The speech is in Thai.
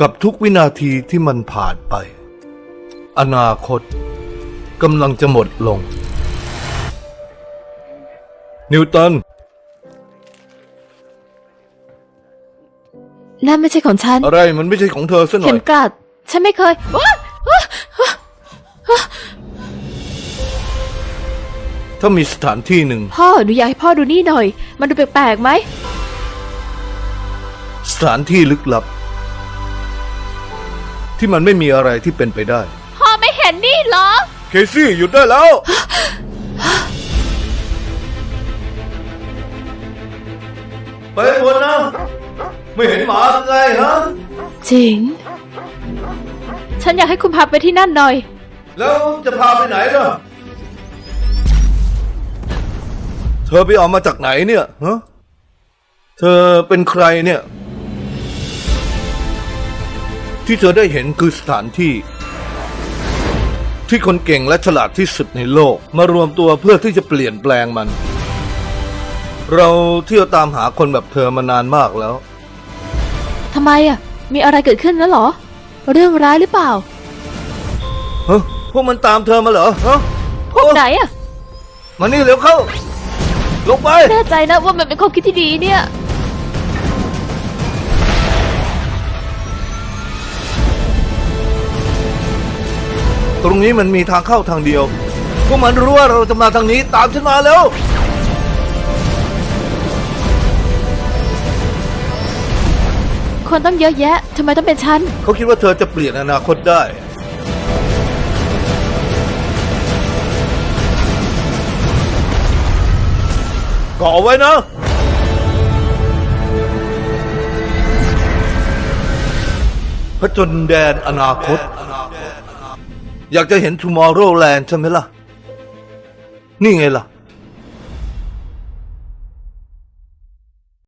กับทุกวินาทีที่มันผ่านไป อนาคตกำลังจะหมดลง นิวตัน นั่นไม่ใช่ของฉัน อะไรมันไม่ใช่ของเธอซะหน่เข็อมย กลัด ฉันไม่เคยว้าถ้ามีสถานที่หนึ่ง พ่อหนูอยากให้พ่อดูนี่หน่อย มันดูแปลกๆไหม สถานที่ลึกลับ ที่มันไม่มีอะไรที่เป็นไปได้ พ่อไม่เห็นนี่เหรอ เคซี่หยุดได้แล้ว ไปหมดนะ ไม่เห็นหมาไงฮะจริง ฉันอยากให้คุณพาไปที่นั่นหน่อย แล้วจะพาไปไหนล่ะ เธอไปเอามาจากไหนเนี่ยฮะเธอเป็นใครเนี่ย ที่เธอได้เห็นคือสถานที่ ที่คนเก่งและฉลาดที่สุดในโลก มารวมตัวเพื่อที่จะเปลี่ยนแปลงมัน เราเที่ยวตามหาคนแบบเธอมานานมากแล้ว ทำไมอะ มีอะไรเกิดขึ้นนะเหรอ เรื่องร้ายหรือเปล่าฮะพวกมันตามเธอมาเหรอฮะพวกไหนอะ มานี่เร็วเข้า ลงไป แน่ใจนะว่ามันเป็นความคิดที่ดีเนี่ย ตรงนี้มันมีทางเข้าทางเดียว พวกมันรู้ว่าเราจะมาทางนี้ตามฉันมาแล้วคนต้องเยอะแยะทำไมต้องเป็นฉัน เขาคิดว่าเธอจะเปลี่ยนอนาคตได้ก่อไว้นะ พระจนแดนอนาคต อยากจะเห็น Tomorrowland ใช่ไหมล่ะ นี่ไงล่ะ